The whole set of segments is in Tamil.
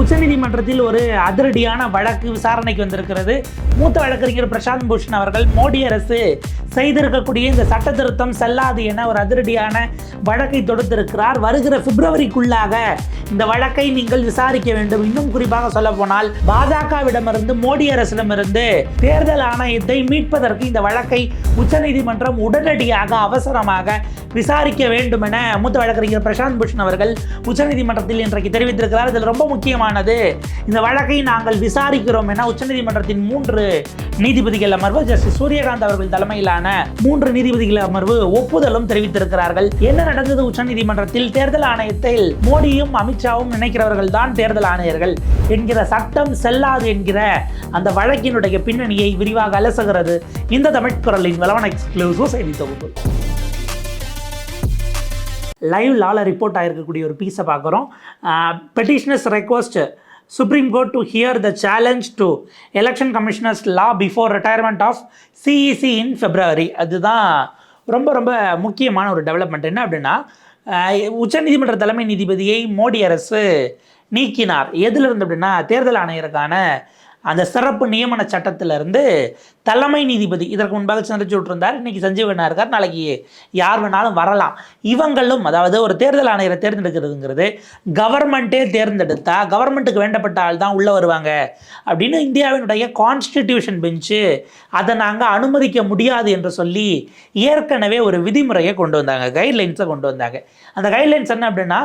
உச்சநீதிமன்றத்தில் ஒரு அதிரடியான வழக்கு விசாரணைக்கு வந்திருக்கிறது. மூத்த வழக்கறிஞர் பிரசாந்த் பூஷன் அவர்கள் மோடி அரசு செய்திருக்கக்கூடிய இந்த சட்ட திருத்தம் செல்லாது என ஒரு அதிரடியான வழக்கை தொடுத்திருக்கிறார். வருகிற பிப்ரவரிக்குள்ளாக இந்த வழக்கை நீங்கள் விசாரிக்க வேண்டும். இன்னும் குறிப்பாக சொல்ல போனால் பாஜகவிடமிருந்து மோடி அரசிடமிருந்து தேர்தல் ஆணையத்தை மீட்பதற்கு இந்த வழக்கை உச்சநீதிமன்றம் உடனடியாக அவசரமாக விசாரிக்க வேண்டும் என மூத்த வழக்கறிஞர் பிரசாந்த் பூஷன் அவர்கள் உச்சநீதிமன்றத்தில் இன்றைக்கு தெரிவித்திருக்கிறார். இதில் ரொம்ப முக்கியம் முக்கியமானது இந்த வழக்கை நாங்கள் விசாரிக்கிறோம் என உச்சநீதிமன்றத்தின் மூன்று நீதிபதிகள் அமர்வு ஜஸ்டிஸ் சூரியகாந்த் அவர்கள் தலைமையிலான மூன்று நீதிபதிகள் அமர்வு ஒப்புதலும் தெரிவித்திருக்கிறார்கள். என்ன நடந்தது உச்சநீதிமன்றத்தில்? தேர்தல் ஆணையத்தில் மோடியும் அமித்ஷாவும் நினைக்கிறவர்கள் தான் தேர்தல் ஆணையர்கள் என்கிற சட்டம் செல்லாது என்கிற அந்த வழக்கினுடைய பின்னணியை விரிவாக அலசுகிறது. இந்த தமிழ்குரலின் வளவன் எக்ஸ்க்ளூசிவ் செய்தி தொகுப்பு. லைவ் லால ரிப்போர்ட் ஆகிருக்கக்கூடிய ஒரு பீஸை பார்க்குறோம். Petitioners request Supreme Court to hear the challenge to election commissioners law before retirement of CEC in February அதுதான் ரொம்ப ரொம்ப முக்கியமான ஒரு டெவலப்மெண்ட் என்ன அப்படின்னா உச்சநீதிமன்ற தலைமை நீதிபதியை மோடி அரசு நீக்கினார். எதிலிருந்து அப்படின்னா தேர்தல் ஆணையருக்கான அந்த சிறப்பு நியமன சட்டத்திலிருந்து தலைமை நீதிபதி இதற்கு முன்பாக சந்திச்சுட்டு இருந்தார் இன்னைக்கு சஞ்சீவனா இருக்கார். நாளைக்கு யார் வேணாலும் வரலாம். இவங்களும் அதாவது ஒரு தேர்தல் ஆணையரை தேர்ந்தெடுக்கிறதுங்கிறது கவர்மெண்ட்டே தேர்ந்தெடுத்தா கவர்மெண்ட்டுக்கு வேண்டப்பட்ட ஆள் தான் உள்ளே வருவாங்க அப்படின்னு இந்தியாவினுடைய கான்ஸ்டிடியூஷன் பெஞ்சு அதை நாங்கள் அனுமதிக்க முடியாது என்று சொல்லி ஏற்கனவே ஒரு விதிமுறையை கொண்டு வந்தாங்க. கைட்லைன்ஸை கொண்டு வந்தாங்க. அந்த கைட்லைன்ஸ் என்ன அப்படின்னா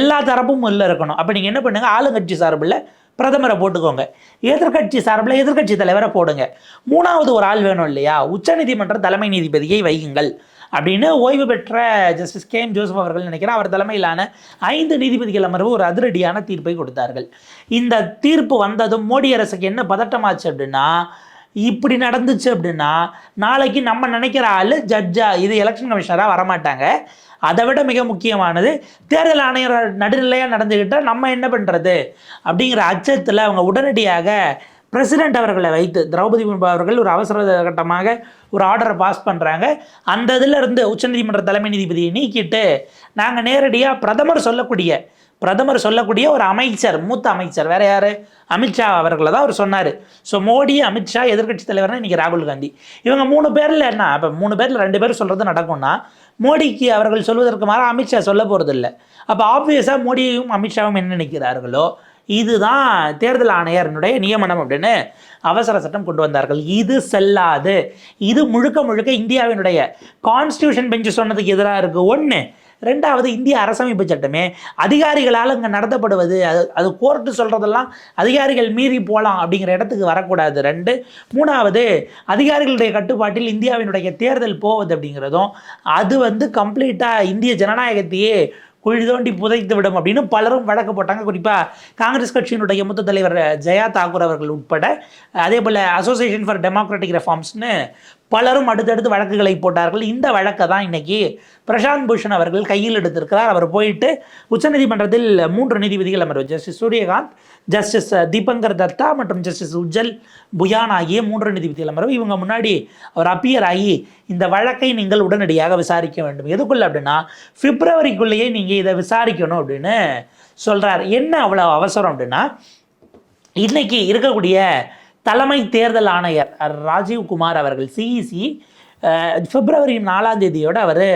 எல்லா தரப்பும் உள்ளே இருக்கணும். அப்போ நீங்கள் என்ன பண்ணுங்கள் ஆளுங்கட்சி சார்பில் பிரதமரை போட்டுக்கோங்க. எதிர்க்கட்சி சார்பில் எதிர்க்கட்சி தலைவரை போடுங்க. மூணாவது ஒரு ஆள் வேணும் இல்லையா? உச்சநீதிமன்ற தலைமை நீதிபதியை வையுங்கள். அப்படின்னு ஓய்வு பெற்ற ஜஸ்டிஸ் கே எம் ஜோசப் அவர்கள் நினைக்கிறேன் அவர் தலைமையிலான ஐந்து நீதிபதிகள் அமர்வு ஒரு அதிரடியான தீர்ப்பை கொடுத்தார்கள். இந்த தீர்ப்பு வந்ததும் மோடி அரசுக்கு என்ன பதட்டமாச்சு அப்படின்னா இப்படி நடந்துச்சு அப்படின்னா நாளைக்கு நம்ம நினைக்கிற ஆள் ஜட்ஜா இது எலெக்ஷன் கமிஷனராக வரமாட்டாங்க. அதை விட மிக முக்கியமானது தேர்தல் ஆணையர் நடுநிலையாக நடந்துக்கிட்டால் நம்ம என்ன பண்ணுறது அப்படிங்கிற அச்சத்தில் அவங்க உடனடியாக பிரசிடெண்ட் அவர்களை வைத்து திரௌபதி முர்மு அவர்கள் ஒரு அவசர கட்டமாக ஒரு ஆர்டரை பாஸ் பண்ணுறாங்க அந்த இதிலிருந்து உச்சநீதிமன்ற தலைமை நீதிபதியை நீக்கிட்டு நாங்கள் நேரடியாக பிரதமர் சொல்லக்கூடிய பிரதமர் சொல்லக்கூடிய ஒரு அமைச்சர் மூத்த அமைச்சர் வேற யார்? அமித்ஷா அவர்களை தான் அவர் சொன்னார். ஸோ மோடி அமித்ஷா எதிர்க்கட்சி தலைவர்னா இன்றைக்கி ராகுல் காந்தி. இவங்க மூணு பேரில் என்ன? இப்போ மூணு பேரில் ரெண்டு பேர் சொல்கிறது நடக்கும்னா மோடிக்கு அவர்கள் சொல்வதற்கு மாற அமித்ஷா சொல்ல போகிறது இல்லை அப்போ ஆப்வியஸாக மோடியும் அமித்ஷாவும் என்ன நினைக்கிறார்களோ இதுதான் தேர்தல் ஆணையரனுடைய நியமனம் அப்படின்னு அவசர சட்டம் கொண்டு வந்தார்கள். இது செல்லாது. இது முழுக்க முழுக்க இந்தியாவினுடைய கான்ஸ்டியூஷன் பெஞ்சு சொன்னதுக்கு எதிராக இருக்குது ஒன்று ரெண்டாவது இந்திய அரசமைப்பு சட்டமே அதிகாரிகளால் இங்கே நடத்தப்படுவது அது அது கோர்ட்டு சொல்கிறதெல்லாம் அதிகாரிகள் மீறி போகலாம் அப்படிங்கிற இடத்துக்கு வரக்கூடாது. ரெண்டு மூணாவது அதிகாரிகளுடைய கட்டுப்பாட்டில் இந்தியாவினுடைய தேர்தல் போவது அப்படிங்கிறதும் அது வந்து கம்ப்ளீட்டாக இந்திய ஜனநாயகத்தையே குழி தோண்டி புதைத்து விடும் அப்படின்னு பலரும் வழக்கு போட்டாங்க. குறிப்பாக காங்கிரஸ் கட்சியினுடைய மூத்த தலைவர் ஜெயா தாக்கூர் அவர்கள் உட்பட அதே போல் அசோசியேஷன் ஃபார் டெமோக்ராட்டிக் ரெஃபார்ம்ஸ்னு பலரும் அடுத்தடுத்து வழக்குகளை போட்டார்கள். இந்த வழக்கை தான் இன்றைக்கி பிரசாந்த் பூஷன் அவர்கள் கையில் எடுத்திருக்கிறார். அவர் போயிட்டு உச்சநீதிமன்றத்தில் மூன்று நீதிபதிகள் அமர்வு ஜஸ்டிஸ் சூரியகாந்த் ஜஸ்டிஸ் தீபங்கர் தத்தா மற்றும் ஜஸ்டிஸ் உஜ்ஜல் புயான் ஆகிய மூன்று நீதிபதிகள் அமர்வு இவங்க முன்னாடி அவர் அப்பியர் ஆகி இந்த வழக்கை நீங்கள் உடனடியாக விசாரிக்க வேண்டும். எதுக்குள்ள அப்படின்னா பிப்ரவரிக்குள்ளேயே நீங்கள் இதை விசாரிக்கணும் அப்படின்னு சொல்கிறார் என்ன அவ்வளோ அவசரம் அப்படின்னா இன்றைக்கி இருக்கக்கூடிய தலைமை தேர்தல் ஆணையர் ராஜீவ் குமார் அவர்கள் சிஇசி பிப்ரவரி நாலாம் தேதியோடு அவர்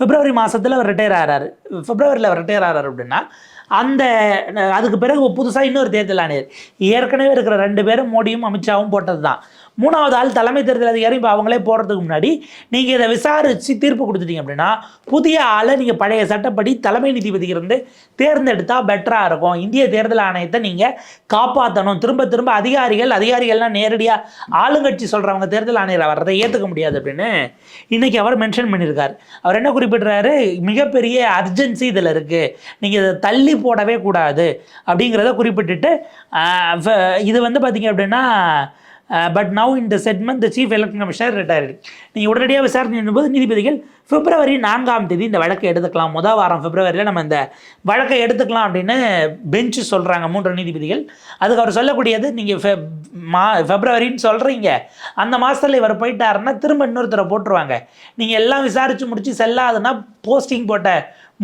பிப்ரவரி மாதத்தில் அவர் ரிட்டையர் ஆகிறாரு பிப்ரவரியில் அவர் ரிட்டையர் ஆகிறார் அப்படின்னா அந்த அதுக்கு பிறகு புதுசாக இன்னொரு தேர்தல் ஆணையர். ஏற்கனவே இருக்கிற ரெண்டு பேரும் மோடியும் அமித்ஷாவும் போட்டது தான் மூணாவது ஆள் தலைமை தேர்தல் அதிகாரி இப்போ அவங்களே போடுறதுக்கு முன்னாடி நீங்கள் இதை விசாரித்து தீர்ப்பு கொடுத்துட்டீங்க அப்படின்னா புதிய ஆளை நீங்கள் பழைய சட்டப்படி தலைமை நீதிபதி தேர்ந்தெடுத்தால் பெட்டராக இருக்கும். இந்திய தேர்தல் ஆணையத்தை நீங்கள் காப்பாற்றணும் திரும்ப திரும்ப அதிகாரிகள் அதிகாரிகள்லாம் நேரடியாக ஆளுங்கட்சி சொல்கிறவங்க தேர்தல் ஆணையர் வர்றதை ஏற்றுக்க முடியாது அப்படின்னு இன்றைக்கி அவர் மென்ஷன் பண்ணியிருக்கார். அவர் என்ன குறிப்பிட்றாரு? மிகப்பெரிய அர்ஜென்சி இதில் இருக்குது நீங்கள் இதை தள்ளி போடவே கூடாது அப்படிங்கிறத குறிப்பிட்டுட்டு இது வந்து பார்த்தீங்க அப்படின்னா பட் நவ் இந்த settlement the chief election commissioner retired நீங்கள் உடனடியாக விசாரணை போது நீதிபதிகள் பிப்ரவரி நான்காம் தேதி இந்த வழக்கை எடுத்துக்கலாம். முதல் வாரம் பிப்ரவரியில் நம்ம இந்த வழக்கை எடுத்துக்கலாம் அப்படின்னு பெஞ்சு சொல்கிறாங்க மூன்று நீதிபதிகள். அதுக்கு அவர் சொல்லக்கூடியது நீங்கள் ஃபெ மா ஃபெப்ரவரின்னு சொல்கிறீங்க அந்த மாதத்தில் இவர் போயிட்டாருன்னா திரும்ப இன்னொருத்தரை போட்டுருவாங்க. நீங்கள் எல்லாம் விசாரித்து முடித்து செல்லாதுன்னா போஸ்டிங் போட்ட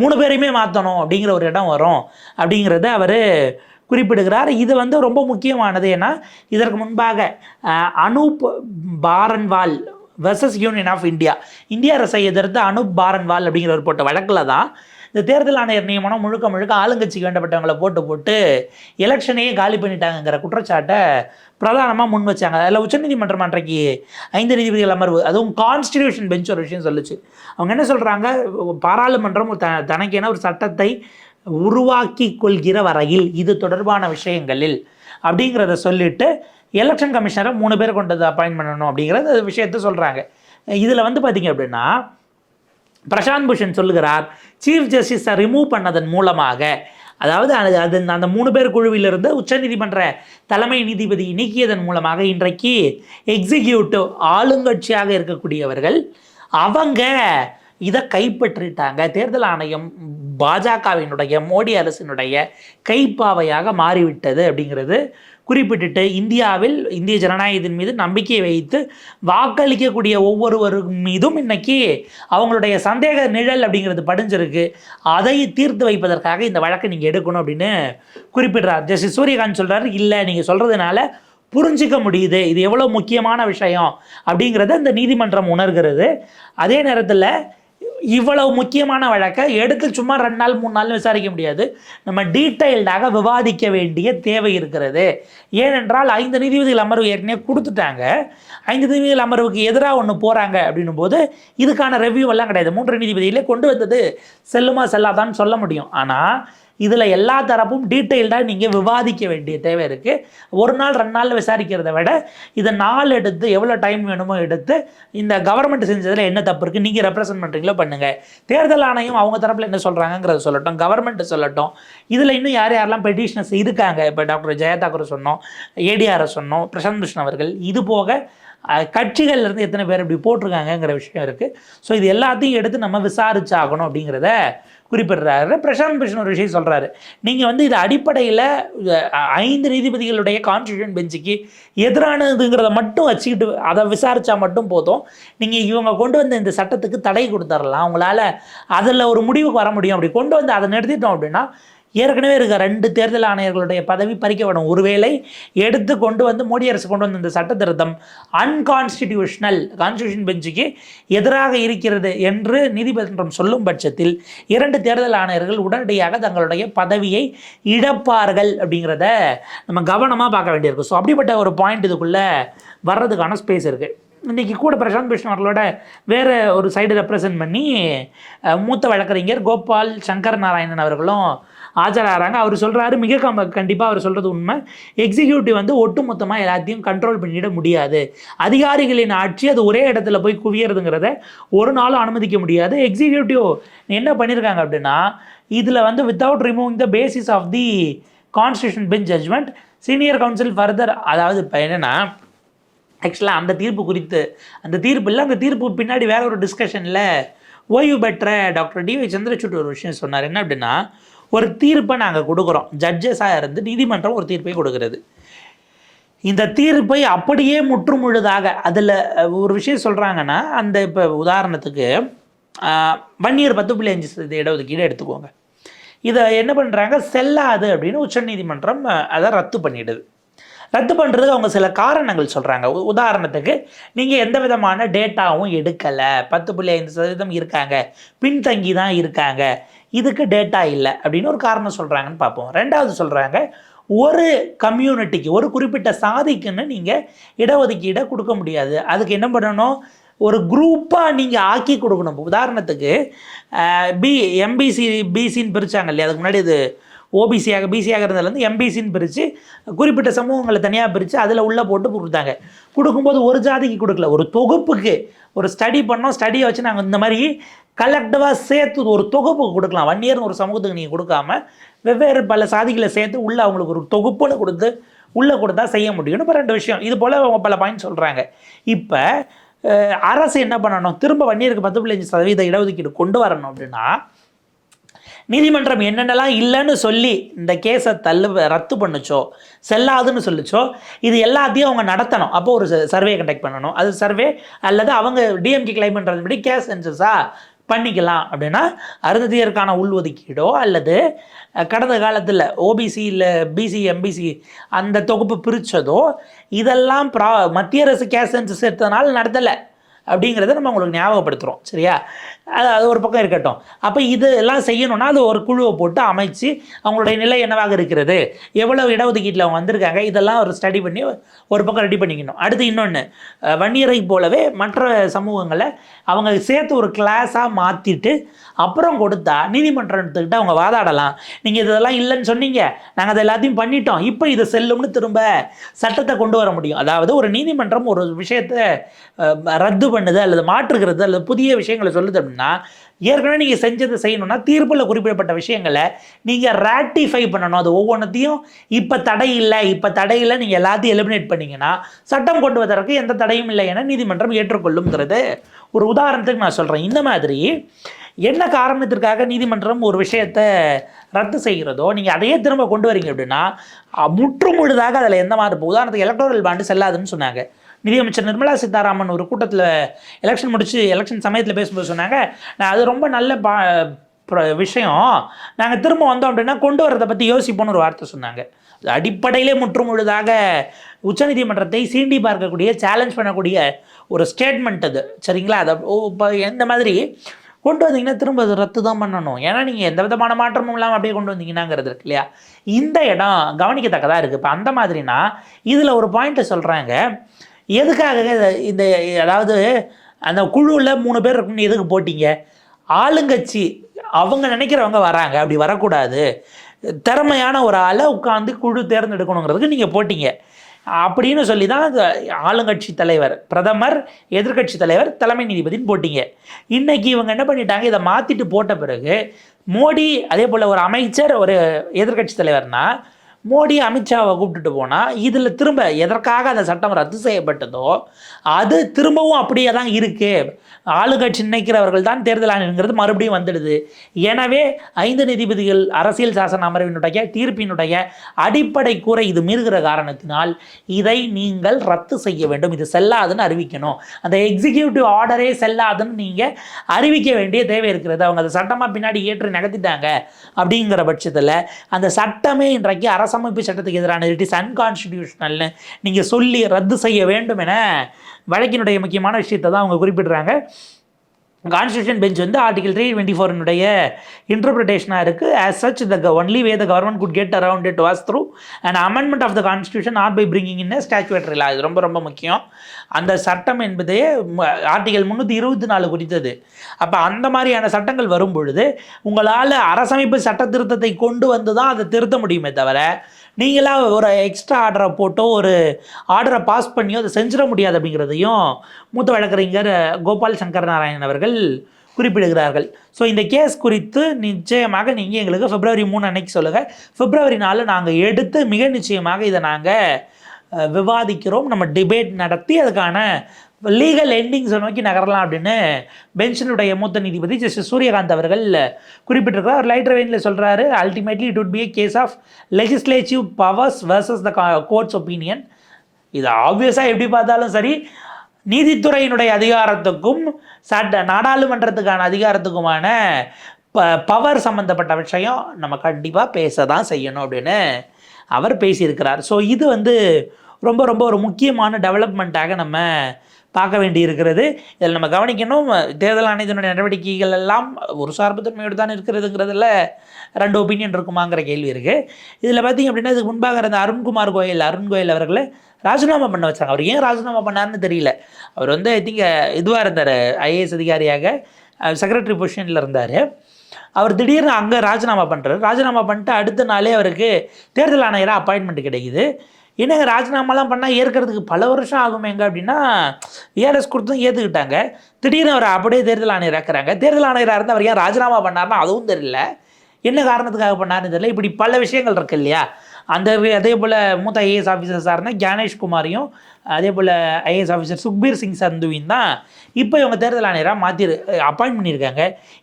மூணு பேரையுமே மாற்றணும் அப்படிங்கிற ஒரு இடம் வரும். அப்படிங்கிறத அவர் குறிப்பிடுகிறார். இது வந்து ரொம்ப முக்கியமானது. ஏன்னா இதற்கு முன்பாக Anoop Baranwal versus Union of India இந்திய அரசை எதிர்த்து அனூப் பாரன்வால் அப்படிங்கிறவர் போட்ட வழக்கில் தான் இந்த தேர்தல் ஆணையர் நியமனம் முழுக்க முழுக்க ஆளுங்கட்சிக்கு வேண்டப்பட்டவங்களை போட்டு போட்டு எலெக்ஷனையே காலி பண்ணிட்டாங்கங்கிற குற்றச்சாட்டை பிரதானமாக முன் வச்சாங்க. அதில் உச்சநீதிமன்றம் அன்றைக்கு ஐந்து நீதிபதிகள் அமர்வு அதுவும் கான்ஸ்டிடியூஷன் பெஞ்ச் ஒரு விஷயம் சொல்லுச்சு. அவங்க என்ன சொல்கிறாங்க பாராளுமன்றம் ஒரு த தனக்கென ஒரு சட்டத்தை உருவாக்கி கொள்கிற வரையில் இது தொடர்பான விஷயங்களில் அப்படிங்கிறத சொல்லிட்டு எலெக்ஷன் கமிஷனரை மூணு பேர் கொண்டது அப்பாயின்ட் பண்ணணும் அப்படிங்கிற விஷயத்த சொல்கிறாங்க இதில் வந்து பார்த்தீங்க அப்படின்னா பிரசாந்த் பூஷன் சொல்லுகிறார் சீஃப் ஜஸ்டிஸை ரிமூவ் பண்ணதன் மூலமாக அதாவது அது அது அந்த மூணு பேர் குழுவிலிருந்து உச்சநீதிமன்ற தலைமை நீதிபதி நீக்கியதன் மூலமாக இன்றைக்கு எக்ஸிக்யூட்டிவ் ஆளுங்கட்சியாக இருக்கக்கூடியவர்கள் அவங்க இதை கைப்பற்றிட்டாங்க. தேர்தல் ஆணையம் பாஜகவினுடைய மோடி அரசினுடைய கைப்பாவையாக மாறிவிட்டது அப்படிங்கிறது குறிப்பிட்டுட்டு இந்தியாவில் இந்திய ஜனநாயகத்தின் மீது நம்பிக்கை வைத்து வாக்களிக்கக்கூடிய ஒவ்வொருவர் மீதும் இன்னைக்கு அவங்களுடைய சந்தேக நிழல் அப்படிங்கிறது படிஞ்சிருக்கு. அதை தீர்த்து வைப்பதற்காக இந்த வழக்கை நீங்கள் எடுக்கணும் அப்படின்னு குறிப்பிடுறார். ஜஸ்டிஸ் சூரியகாந்த் சொல்கிறார் இல்லை நீங்கள் சொல்கிறதுனால புரிஞ்சிக்க முடியுது. இது எவ்வளோ முக்கியமான விஷயம் அப்படிங்கிறத இந்த நீதிமன்றம் உணர்கிறது. அதே நேரத்தில் இவ்வளவு முக்கியமான வழக்கை எடுத்து சும்மா ரெண்டு நாள் மூணு நாள் விசாரிக்க முடியாது. நம்ம டீட்டெயில்டாக விவாதிக்க வேண்டிய தேவை இருக்கிறது. ஏனென்றால் ஐந்து நீதிபதிகள் அமர்வு ஏற்கனவே கொடுத்துட்டாங்க. ஐந்து நீதிபதிகள் அமர்வுக்கு எதிராக ஒன்று போகிறாங்க அப்படின்னும் போது இதுக்கான ரெவ்யூ எல்லாம் கிடையாது. மூன்று நீதிபதிகளே கொண்டு வந்தது செல்லுமா செல்லாதான்னு சொல்ல முடியும். ஆனால் இதில் எல்லா தரப்பும் டீட்டெயில்டாக நீங்கள் விவாதிக்க வேண்டிய தேவை இருக்குது ஒரு நாள் ரெண்டு நாளில் விசாரிக்கிறத விட இதை நாள் எடுத்து எவ்வளோ டைம் வேணுமோ எடுத்து இந்த கவர்மெண்ட் செஞ்சதில் என்ன தப்பு இருக்குது நீங்கள் ரெப்ரசன்ட் பண்ணுறீங்களோ பண்ணுங்கள் தேர்தல் ஆணையம் அவங்க தரப்பில் என்ன சொல்கிறாங்கங்கிறத சொல்லட்டும் கவர்மெண்ட்டு சொல்லட்டும். இதில் இன்னும் யார் யாரெல்லாம் பெட்டிஷனர்ஸ் இருக்காங்க? இப்போ டாக்டர் ஜெயா தாக்கூர் சொன்னோம் ஏடிஆரை சொன்னோம் பிரசாந்த் பூஷன் அவர்கள். இது போக கட்சிகள்லேருந்து எத்தனை பேர் இப்படி போட்டிருக்காங்கங்கிற விஷயம் இருக்குது ஸோ இது எல்லாத்தையும் எடுத்து நம்ம விசாரிச்சாகணும் அப்படிங்கிறத குறிப்பிடுறாரு. பிரசாந்த் பூஷன் ஒரு விஷயம் சொல்கிறாரு நீங்கள் வந்து இது அடிப்படையில் ஐந்து நீதிபதிகளுடைய கான்ஸ்டியூஷன் பெஞ்சுக்கு எதிரானதுங்கிறத மட்டும் வச்சுக்கிட்டு அதை விசாரித்தா மட்டும் போதும். நீங்கள் இவங்க கொண்டு வந்த இந்த சட்டத்துக்கு தடை கொடுத்துடலாம் அவங்களால அதில் ஒரு முடிவுக்கு வர முடியும். அப்படி கொண்டு வந்து அதை நிறுத்திட்டோம் அப்படின்னா ஏற்கனவே இருக்க ரெண்டு தேர்தல் ஆணையர்களுடைய பதவி பறிக்கப்படும். ஒருவேளை எடுத்து கொண்டு வந்து மோடி அரசு கொண்டு வந்த இந்த சட்ட திருத்தம் அன்கான்ஸ்டிடியூஷனல் கான்ஸ்டியூஷன் பெஞ்சுக்கு எதிராக இருக்கிறது என்று நீதிமன்றம் சொல்லும் பட்சத்தில் இரண்டு தேர்தல் ஆணையர்கள் உடனடியாக தங்களுடைய பதவியை இழப்பார்கள் அப்படிங்கிறத நம்ம கவனமாக பார்க்க வேண்டியிருக்கும். ஸோ அப்படிப்பட்ட ஒரு பாயிண்ட் இதுக்குள்ளே வர்றதுக்கான ஸ்பேஸ் இருக்குது இன்றைக்கி கூட பிரசாந்த் கிருஷ்ணன் அவர்களோட வேறு ஒரு சைடு ரெப்ரசன்ட் பண்ணி மூத்த வழக்கறிஞர் கோபால் சங்கர் நாராயணன் அவர்களும் ஆஜராகிறாங்க. அவர் சொல்கிறாரு மிக கம் கண்டிப்பாக அவர் சொல்கிறது உண்மை. எக்ஸிக்யூட்டிவ் வந்து ஒட்டுமொத்தமாக எல்லாத்தையும் கண்ட்ரோல் பண்ணிட முடியாது. அதிகாரிகளின் ஆட்சி அது ஒரே இடத்துல போய் குவியறதுங்கிறத ஒரு நாளும் அனுமதிக்க முடியாது. எக்ஸிக்யூட்டிவ் என்ன பண்ணியிருக்காங்க அப்படின்னா இதில் வந்து without removing the basis of the constitution bench judgment senior counsel further அதாவது இப்போ என்னென்னா ஆக்சுவலாக அந்த தீர்ப்பு குறித்து அந்த தீர்ப்பு இல்லை அந்த தீர்ப்பு பின்னாடி வேற ஒரு டிஸ்கஷனில் ஓய்வு பெற்ற டாக்டர் டி வை. சந்திரசூட் ஒரு விஷயம் சொன்னார். என்ன அப்படின்னா ஒரு தீர்ப்பை நாங்கள் கொடுக்குறோம். ஜட்ஜஸாக இருந்து நீதிமன்றம் ஒரு தீர்ப்பை கொடுக்கிறது. இந்த தீர்ப்பை அப்படியே முற்றுமுழுதாக அதில் ஒரு விஷயம் சொல்கிறாங்கன்னா அந்த இப்போ உதாரணத்துக்கு வன்னியர் பத்து புள்ளி அஞ்சு சதவீத இடஒதுக்கீடு எடுத்துக்கோங்க. இதை என்ன பண்ணுறாங்க செல்லாது அப்படின்னு உச்சநீதிமன்றம் அதை ரத்து பண்ணிடுது. ரத்து பண்ணுறதுக்கு அவங்க சில காரணங்கள் சொல்கிறாங்க உதாரணத்துக்கு நீங்கள் எந்த விதமான டேட்டாவும் எடுக்கலை. பத்து புள்ளி ஐந்து சதவீதம் இருக்காங்க. பின்தங்கி தான் இருக்காங்க. இதுக்கு டேட்டா இல்லை அப்படின்னு ஒரு காரணம் சொல்கிறாங்கன்னு பார்ப்போம். ரெண்டாவது சொல்கிறாங்க ஒரு கம்யூனிட்டிக்கு ஒரு குறிப்பிட்ட சாதிக்குன்னு நீங்கள் இடஒதுக்கீடை கொடுக்க முடியாது. அதுக்கு என்ன பண்ணணும்? ஒரு குரூப்பாக நீங்கள் ஆக்கி கொடுக்கணும். உதாரணத்துக்கு பி எம்பிசி பிசின்னு பிரித்தாங்க இல்லையா? அதுக்கு முன்னாடி இது ஓபிசியாக பிசியாக இருந்ததுலேருந்து எம்பிசின்னு பிரித்து குறிப்பிட்ட சமூகங்களை தனியாக பிரித்து அதில் உள்ளே போட்டு கொடுத்தாங்க. கொடுக்கும்போது ஒரு ஜாதிக்கு கொடுக்கல. ஒரு தொகுப்புக்கு ஒரு ஸ்டடி பண்ணோம். ஸ்டடியை வச்சு நாங்கள் இந்த மாதிரி கலெக்டிவாக சேர்த்து ஒரு தொகுப்பு கொடுக்கலாம். ஒன் இயர்னு ஒரு சமூகத்துக்கு நீங்கள் கொடுக்காம வெவ்வேறு பல சாதிகளை சேர்த்து உள்ளே அவங்களுக்கு ஒரு தொகுப்புன்னு கொடுத்து உள்ளே கொடுத்தா செய்ய முடியும்னு இப்போ ரெண்டு விஷயம். இது போல் அவங்க பல பாயிண்ட் சொல்கிறாங்க இப்போ அரசு என்ன பண்ணணும்? திரும்ப வன்னியருக்கு பத்து புள்ளி சதவீத இடஒதுக்கீடு கொண்டு வரணும் அப்படின்னா நீதிமன்றம் என்னென்னலாம் இல்லைன்னு சொல்லி இந்த கேஸை தள்ளு ரத்து பண்ணுச்சோ செல்லாதுன்னு சொல்லுச்சோ இது எல்லாத்தையும் அவங்க நடத்தணும். அப்போ ஒரு சர்வே கண்டக்ட் பண்ணணும். அது சர்வே அல்லது அவங்க டிஎம்கே கிளைம் பண்ணுறதுபடி கேஸ் சென்சஸா பண்ணிக்கலாம் அப்படின்னா அருந்ததியருக்கான உள்ஒதுக்கீடோ அல்லது கடந்த காலத்தில் ஓபிசி இல்லை பிசி எம்பிசி அந்த தொகுப்பு பிரித்ததோ இதெல்லாம் ப்ரா மத்திய அரசு கேஸ் சென்சஸ் எடுத்ததுனால நடத்தலை. அப்படிங்கிறத நம்ம உங்களுக்கு ஞாபகப்படுத்துகிறோம் சரியா? அது அது ஒரு பக்கம் இருக்கட்டும். அப்போ இது எல்லாம் செய்யணும்னா அது ஒரு குழுவை போட்டு அமைச்சு அவங்களுடைய நிலை என்னவாக இருக்கிறது? எவ்வளவு இடஒதுக்கீட்டில் அவங்க வந்திருக்காங்க? இதெல்லாம் ஒரு ஸ்டடி பண்ணி ஒரு பக்கம் ரெடி பண்ணிக்கணும். அடுத்து இன்னொன்று வன்னியரை போலவே மற்ற சமூகங்களை அவங்க சேர்த்து ஒரு கிளாஸாக மாற்றிட்டு அப்புறம் கொடுத்தா நீதிமன்றத்துக்கிட்ட அவங்க வாதாடலாம். நீங்கள் இதெல்லாம் இல்லைன்னு சொன்னீங்க. நாங்கள் அதை எல்லாத்தையும் பண்ணிட்டோம். இப்போ இது செல்லும்னு திரும்ப சட்டத்தை கொண்டு வர முடியும். அதாவது ஒரு நீதிமன்றம் ஒரு விஷயத்தை ரத்து பண்ணுது அல்லது மாற்றுகிறது அல்லது புதிய விஷயங்களை சொல்லுது அப்படின்னா ஏற்கனவே நீங்கள் செஞ்சதை செய்யணும்னா தீர்ப்பில் குறிப்பிடப்பட்ட விஷயங்களை நீங்கள் ரேட்டிஃபை பண்ணணும். அது ஒவ்வொன்றத்தையும் இப்போ தடை இல்லை. இப்போ தடை இல்லை. நீங்கள் எல்லாத்தையும் எலிமினேட் பண்ணிங்கன்னா சட்டம் கொண்டு வதற்கு எந்த தடையும் இல்லை என நீதிமன்றம் ஏற்றுக்கொள்ளுங்கிறது ஒரு உதாரணத்துக்கு நான் சொல்கிறேன் இந்த மாதிரி என்ன காரணத்திற்காக நீதிமன்றம் ஒரு விஷயத்தை ரத்து செய்கிறதோ நீங்கள் அதையே திரும்ப கொண்டு வரீங்க அப்படின்னா முற்றுமுழுதாக முற்று முழுதாக அதில் எந்த மாதிரி இப்போ உதாரணத்துக்கு எலக்ட்ரல் பாண்டு செல்லாதுன்னு சொன்னாங்க. நிதியமைச்சர் நிர்மலா சீதாராமன் ஒரு கூட்டத்தில் எலெக்ஷன் முடித்து எலெக்ஷன் சமயத்தில் பேசும்போது சொன்னாங்க நான் அது ரொம்ப நல்ல பா விஷயம். நாங்கள் திரும்ப வந்தோம் அப்படின்னா கொண்டு வரதை பற்றி யோசிப்போன்னு ஒரு வார்த்தை சொன்னாங்க. அடிப்படையிலே முற்றுமுழுதாக உச்சநீதிமன்றத்தை சீண்டி பார்க்கக்கூடிய சேலஞ்ச் பண்ணக்கூடிய ஒரு ஸ்டேட்மெண்ட் அது. சரிங்களா? அதை இப்போ எந்த மாதிரி கொண்டு வந்தீங்கன்னா திரும்ப அது ரத்து தான் பண்ணணும். ஏன்னா நீங்கள் எந்த விதமான மாற்றமும் இல்லாமல் அப்படியே கொண்டு வந்தீங்கன்னாங்கிறது இருக்கு இல்லையா? இந்த இடம் கவனிக்கத்தக்கதாக இருக்குது இப்போ அந்த மாதிரினா இதில் ஒரு பாயிண்ட்டை சொல்கிறாங்க எதுக்காக இந்த அதாவது அந்த குழுவில் மூணு பேர் இருக்குன்னு எதுக்கு போட்டீங்க? ஆளுங்கட்சி அவங்க நினைக்கிறவங்க வராங்க. அப்படி வரக்கூடாது. திறமையான ஒரு ஆளை உட்காந்து குழு தேர்ந்தெடுக்கணுங்கிறதுக்கு நீங்கள் போட்டீங்க. அப்படின்னு சொல்லி தான் ஆளுங்கட்சி தலைவர் பிரதமர் எதிர்க்கட்சி தலைவர் தலைமை நீதிபதினு போட்டீங்க. இன்னைக்கு இவங்க என்ன பண்ணிட்டாங்க இதை மாற்றிட்டு போட்ட பிறகு மோடி அதே போல் ஒரு அமைச்சர் ஒரு எதிர்க்கட்சி தலைவர்னா மோடி அமித்ஷாவை கூப்பிட்டுட்டு போனால் இதில் திரும்ப எதற்காக அந்த சட்டம் ரத்து செய்யப்பட்டதோ அது திரும்பவும் அப்படியே தான் இருக்குது ஆளுங்கட்சி நினைக்கிறவர்கள் தான் தேர்தல் ஆணையங்கிறது மறுபடியும் வந்துடுது. எனவே ஐந்து நீதிபதிகள் அரசியல் சாசன அமர்வினுடைய தீர்ப்பினுடைய அடிப்படை கூரை இது மீறுகிற காரணத்தினால் இதை நீங்கள் ரத்து செய்ய வேண்டும். இது செல்லாதுன்னு அறிவிக்கணும். அந்த எக்ஸிக்யூட்டிவ் ஆர்டரே செல்லாதுன்னு நீங்கள் அறிவிக்க வேண்டிய தேவை இருக்கிறது. அவங்க அந்த சட்டமாக பின்னாடி ஏற்று நகர்த்திட்டாங்க. அப்படிங்கிற பட்சத்தில் அந்த சட்டமே இன்றைக்கு அரசமைப்பு சட்டத்துக்கு எதிரான இட் இஸ் அன்கான்ஸ்டிடியூஷனல்னு நீங்கள் சொல்லி ரத்து செய்ய வேண்டும் என வழக்கினுடைய முக்கியமான விஷயத்தை தான் அவங்க குறிப்பிடுறாங்க. கான்ஸ்டியூஷன் பெஞ்ச் வந்து ஆர்டிகல் த்ரீ டுவெண்ட்டி ஃபோரினுடைய இன்டர்பிரிட்டேஷனாக இருக்குது as such the only way the government could get around it was through and amendment of the constitution or by bringing in statutory law இது ரொம்ப ரொம்ப முக்கியம். அந்த சட்டம் என்பதே ஆர்டிகல் முந்நூற்றி இருபத்தி நாலு குறித்தது. அப்போ அந்த மாதிரியான சட்டங்கள் வரும் பொழுது உங்களால் அரசமைப்பு சட்ட திருத்தத்தை கொண்டு வந்து தான் அதை திருத்த முடியுமே தவிர நீங்களாக ஒரு எக்ஸ்ட்ரா ஆர்டரை போட்டோ ஒரு ஆர்டரை பாஸ் பண்ணியோ அதை செஞ்சிட முடியாது அப்படிங்கிறதையும் மூத்த வழக்கறிஞர் கோபால் சங்கர் நாராயணன் அவர்கள் குறிப்பிடுகிறார்கள். ஸோ இந்த கேஸ் குறித்து நிச்சயமாக நீங்கள் எங்களுக்கு பிப்ரவரி மூணு அன்னைக்கு சொல்லுங்கள் பிப்ரவரி நாலு நாங்கள் எடுத்து மிக நிச்சயமாக இதை நாங்கள் விவாதிக்கிறோம். நம்ம டிபேட் நடத்தி அதுக்கான லீகல் எண்டிங்ஸை நோக்கி நகரலாம் அப்படின்னு பென்ஷனுடைய மூத்த நீதிபதி ஜஸ்டிஸ் சூரியகாந்த் அவர்கள் குறிப்பிட்டிருக்கிறார். அவர் லைட் ரெவென்ல சொல்கிறாரு ultimately it would be a case of legislative powers versus the courts opinion இது ஆப்வியஸாக எப்படி பார்த்தாலும் சரி நீதித்துறையினுடைய அதிகாரத்துக்கும் சட்ட நாடாளுமன்றத்துக்கான அதிகாரத்துக்குமான ப பவர் சம்மந்தப்பட்ட விஷயம் நம்ம கண்டிப்பாக பேச தான் செய்யணும் அப்படின்னு அவர் பேசியிருக்கிறார். ஸோ இது வந்து ரொம்ப ரொம்ப ஒரு முக்கியமான டெவலப்மெண்ட்டாக நம்ம பார்க்க வேண்டி இருக்கிறது இதில் நம்ம கவனிக்கணும் தேர்தல் ஆணையத்தினுடைய நடவடிக்கைகள் எல்லாம் ஒரு சார்புத்தன்மையோடு தான் இருக்கிறதுங்கிறதுல ரெண்டு ஒப்பீனியன் இருக்குமாங்கிற கேள்வி இருக்குது இதில் பார்த்தீங்க அப்படின்னா இதுக்கு முன்பாக இருந்த அருண்குமார் கோயில் அருண் கோயில் அவர்களை ராஜினாமா பண்ண வச்சாங்க. அவர் ஏன் ராஜினாமா பண்ணாருன்னு தெரியல. அவர் வந்து ஐ திங்க் இதுவாக இருந்தார் ஐஏஎஸ் அதிகாரியாக செக்ரட்டரி பொசிஷனில் இருந்தார். அவர் திடீர்னு அங்கே ராஜினாமா பண்ணுறாரு ராஜினாமா பண்ணிட்டு அடுத்த நாளே அவருக்கு தேர்தல் ஆணையராக அப்பாயின்மெண்ட் கிடைக்குது. என்னங்க ராஜினாமாலாம் பண்ணால் ஏற்கிறதுக்கு பல வருஷம் ஆகுமேங்க அப்படின்னா ஏஆர்எஸ் கொடுத்தும் ஏற்றுக்கிட்டாங்க திடீர்னு அவர் அப்படியே தேர்தல் ஆணையர் ஆக்குறாங்க தேர்தல் ஆணையராக இருந்தால் அவர் ஏன் ராஜினாமா பண்ணார்னா அதுவும் தெரியல. என்ன காரணத்துக்காக பண்ணாருன்னு தெரியல. இப்படி பல விஷயங்கள் இருக்கு இல்லையா? அந்த அதே போல் மூத்த ஐஏஎஸ் ஆஃபீஸர்ஸாக இருந்தால் ஜானேஷ்குமாரையும் அதே போல் ஐஏஎஸ் ஆஃபீஸர் சுக்பீர் சிங் சந்துவின் தான் இப்போ இவங்க தேர்தல் ஆணையராக மாற்றி அப்பாயின்ட் பண்ணியிருக்காங்க.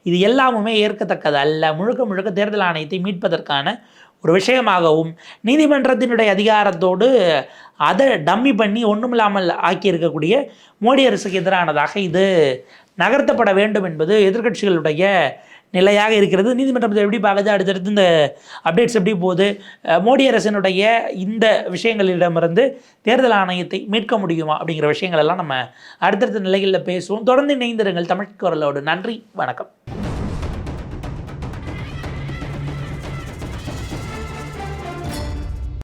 இது எல்லாமுமே ஏற்கத்தக்கது அல்ல முழுக்க முழுக்க தேர்தல் ஆணையத்தை மீட்பதற்கான ஒரு விஷயமாகவும் நீதிமன்றத்தினுடைய அதிகாரத்தோடு அதை டம்மி பண்ணி ஒன்றுமில்லாமல் ஆக்கியிருக்கக்கூடிய மோடி அரசுக்கு எதிரானதாக இது நகர்த்தப்பட வேண்டும் என்பது எதிர்க்கட்சிகளுடைய நிலையாக இருக்கிறது. நீதிமன்றத்தில் எப்படி பார்க்குது அடுத்தடுத்து இந்த அப்டேட்ஸ் எப்படி போகுது? மோடி அரசினுடைய இந்த விஷயங்களிடமிருந்து தேர்தல் ஆணையத்தை மீட்க முடியுமா அப்படிங்கிற விஷயங்கள் எல்லாம் நம்ம அடுத்தடுத்த நிலைகளில் பேசுவோம். தொடர்ந்து இணைந்திருங்கள் தமிழ் குரலோடு. நன்றி. வணக்கம்.